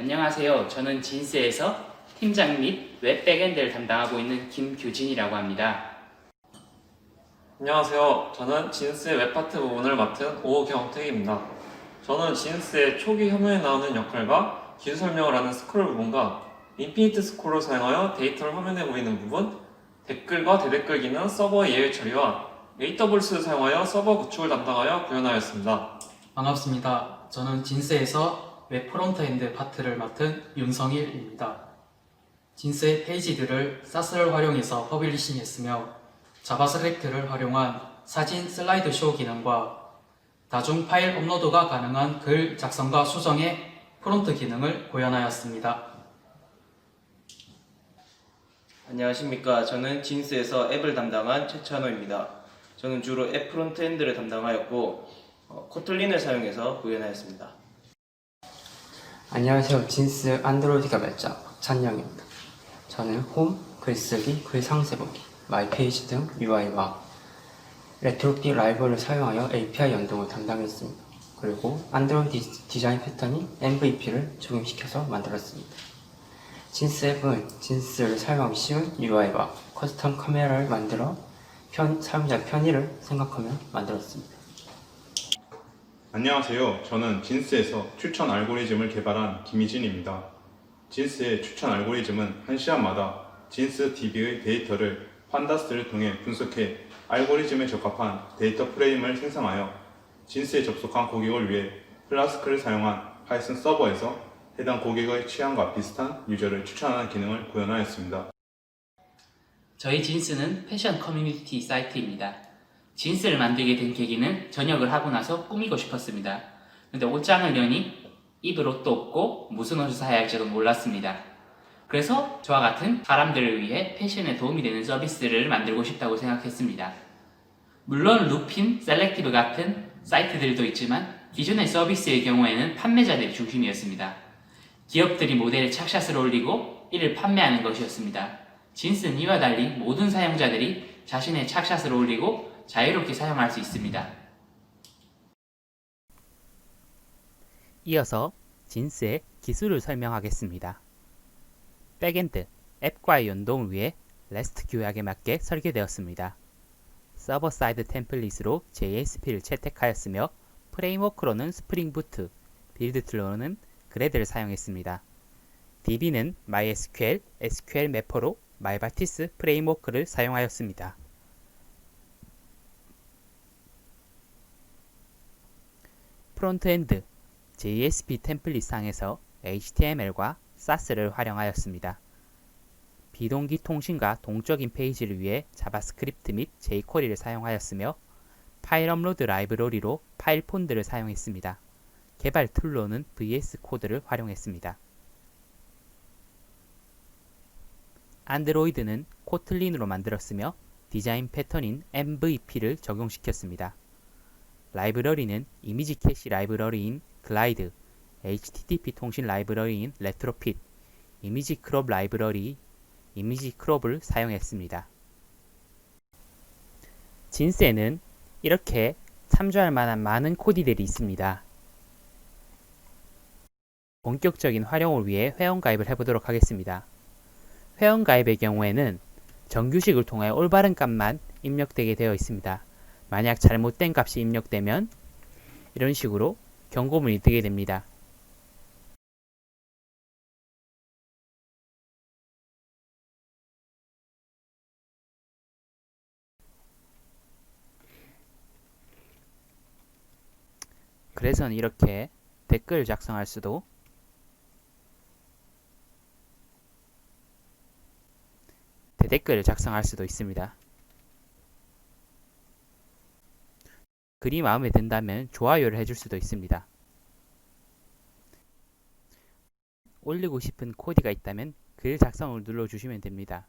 안녕하세요. 저는 진스에서 팀장 및 웹 백엔드를 담당하고 있는 김규진이라고 합니다. 안녕하세요. 저는 진스의 웹파트 부분을 맡은 오경택입니다. 저는 진스의 초기 화면에 나오는 역할과 기술 설명을 하는 스크롤 부분과 인피니트 스크롤을 사용하여 데이터를 화면에 보이는 부분, 댓글과 대댓글 기능 서버 예외 처리와 AWS를 사용하여 서버 구축을 담당하여 구현하였습니다. 반갑습니다. 저는 진스에서 웹 프론트엔드 파트를 맡은 윤성일입니다. 진스의 페이지들을 사스를 활용해서 퍼블리싱했으며 자바스크립트를 활용한 사진 슬라이드쇼 기능과 다중 파일 업로드가 가능한 글 작성과 수정의 프론트 기능을 구현하였습니다. 안녕하십니까. 저는 진스에서 앱을 담당한 최찬호입니다. 저는 주로 앱 프론트엔드를 담당하였고 어, 코틀린을 사용해서 구현하였습니다. 안녕하세요. 진스 안드로이드 개발자 박찬영입니다. 저는 홈, 글쓰기, 글 상세 보기, 마이 페이지 등 UI와 레트로피 라이브러를 사용하여 API 연동을 담당했습니다. 그리고 안드로이드 디- 디자인 패턴인 MVP를 적용시켜서 만들었습니다. 진스 앱은 진스를 사용하기 쉬운 UI와 커스텀 카메라를 만들어 편- 사용자 편의를 생각하며 만들었습니다. 안녕하세요. 저는 진스에서 추천 알고리즘을 개발한 김희진입니다. 진스의 추천 알고리즘은 한 시간마다 진스 DB의 데이터를 판다스를 통해 분석해 알고리즘에 적합한 데이터 프레임을 생성하여 진스에 접속한 고객을 위해 플라스크를 사용한 파이썬 서버에서 해당 고객의 취향과 비슷한 유저를 추천하는 기능을 구현하였습니다. 저희 진스는 패션 커뮤니티 사이트입니다. 진스를 만들게 된 계기는 전역을 하고 나서 꾸미고 싶었습니다. 근데 옷장을 여니 입을 옷도 없고 무슨 옷을 사야 할지도 몰랐습니다. 그래서 저와 같은 사람들을 위해 패션에 도움이 되는 서비스를 만들고 싶다고 생각했습니다. 물론 루핀, 셀렉티브 같은 사이트들도 있지만 기존의 서비스의 경우에는 판매자들이 중심이었습니다. 기업들이 모델에 착샷을 올리고 이를 판매하는 것이었습니다. 진스는 이와 달리 모든 사용자들이 자신의 착샷을 올리고 자유롭게 사용할 수 있습니다. 이어서 진스의 기술을 설명하겠습니다. 백엔드, 앱과의 연동을 위해 REST 규약에 맞게 설계되었습니다. 서버 사이드 템플릿으로 JSP를 채택하였으며 프레임워크로는 스프링 부트, 빌드 툴로는 그레드를 사용했습니다. DB는 MySQL, SQL 매퍼로 말바티스 프레임워크를 사용하였습니다. 프론트엔드, JSP 템플릿 상에서 HTML과 SAS를 활용하였습니다. 비동기 통신과 동적인 페이지를 위해 자바스크립트 및 jQuery를 사용하였으며 파일 업로드 라이브러리로 파일 폰드를 사용했습니다. 개발 툴로는 VS 코드를 활용했습니다. 안드로이드는 코틀린으로 만들었으며 디자인 패턴인 MVP를 적용시켰습니다. 라이브러리는 이미지 캐시 라이브러리인 글라이드, HTTP 통신 라이브러리인 레트로핏, 이미지 크롭 라이브러리, 이미지 크롭을 사용했습니다. 진스에는 이렇게 참조할 만한 많은 코디들이 있습니다. 본격적인 활용을 위해 회원가입을 해보도록 하겠습니다. 회원가입의 경우에는 정규식을 통해 올바른 값만 입력되게 되어 있습니다. 만약 잘못된 값이 입력되면 이런 식으로 경고문이 뜨게 됩니다. 그래서는 이렇게 댓글 작성할 수도 대댓글을 작성할 수도 있습니다. 글이 마음에 든다면 좋아요를 해줄 수도 있습니다. 올리고 싶은 코디가 있다면 글 작성을 눌러주시면 됩니다.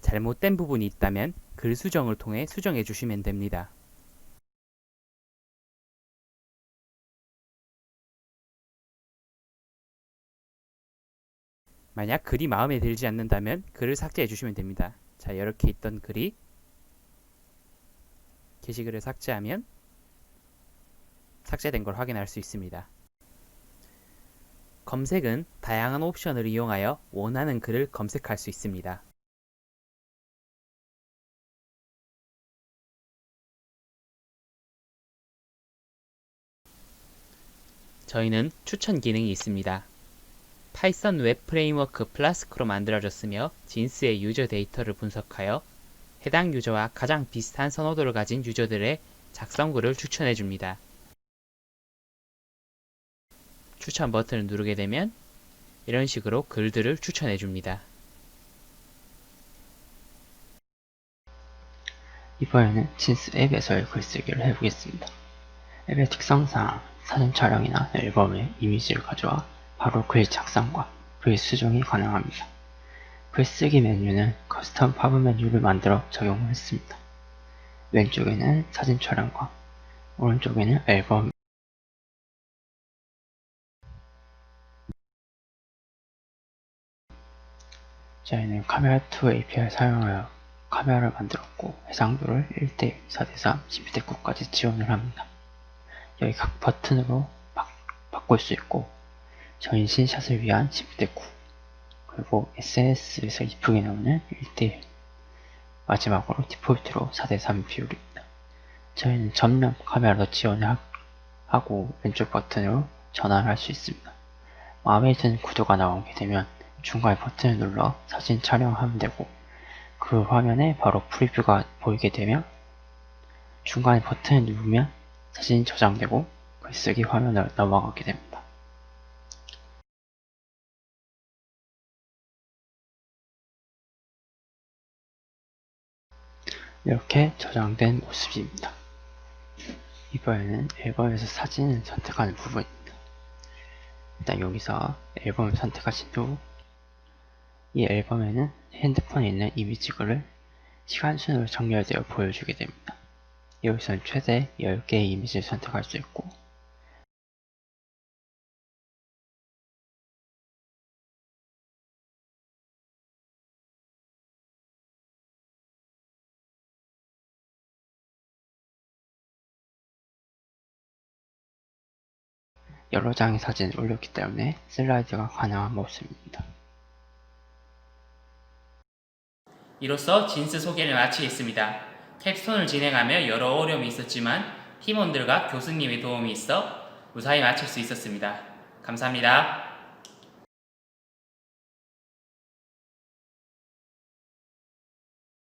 잘못된 부분이 있다면 글 수정을 통해 수정해 주시면 됩니다. 만약 글이 마음에 들지 않는다면 글을 삭제해 주시면 됩니다. 자, 이렇게 있던 글이 게시글을 삭제하면 삭제된 걸 확인할 수 있습니다. 검색은 다양한 옵션을 이용하여 원하는 글을 검색할 수 있습니다. 저희는 추천 기능이 있습니다. 파이썬 웹 프레임워크 플라스크로 만들어졌으며 진스의 유저 데이터를 분석하여 해당 유저와 가장 비슷한 선호도를 가진 유저들의 작성글을 추천해 줍니다. 추천 버튼을 누르게 되면 이런 식으로 글들을 추천해 줍니다. 이번에는 진스 앱에서의 글쓰기를 해보겠습니다. 앱의 특성상 사진 촬영이나 앨범의 이미지를 가져와 바로 글 작성과 글 수정이 가능합니다. 글쓰기 메뉴는 커스텀 파브 메뉴를 만들어 적용을 했습니다. 왼쪽에는 사진 촬영과 오른쪽에는 앨범 저희는 카메라 2 API를 사용하여 카메라를 만들었고 해상도를 1대1, 4대3, 12대9까지 지원을 합니다. 여기 각 버튼으로 바, 바꿀 수 있고 전신 샷을 위한 12대9 그리고 SNS에서 이쁘게 나오는 1대1 마지막으로 디폴트로 4대3 비율입니다. 저희는 전면 카메라도 지원을 하고 왼쪽 버튼으로 전환을 할 수 있습니다. 마음에 드는 구도가 나오게 되면 중간에 버튼을 눌러 사진 촬영하면 되고 그 화면에 바로 프리뷰가 보이게 되면 중간에 버튼을 누르면 사진이 저장되고 글쓰기 화면으로 넘어가게 됩니다. 이렇게 저장된 모습입니다. 이번에는 앨범에서 사진을 선택하는 부분입니다. 일단 여기서 앨범을 선택하신 후 이 앨범에는 핸드폰에 있는 이미지글을 시간 순으로 정렬되어 보여주게 됩니다. 여기서는 최대 10개의 이미지를 선택할 수 있고 여러 장의 사진을 올렸기 때문에 슬라이드가 가능한 모습입니다. 이로써 진스 소개를 마치겠습니다. 캡스톤을 진행하며 여러 어려움이 있었지만 팀원들과 교수님의 도움이 있어 무사히 마칠 수 있었습니다. 감사합니다.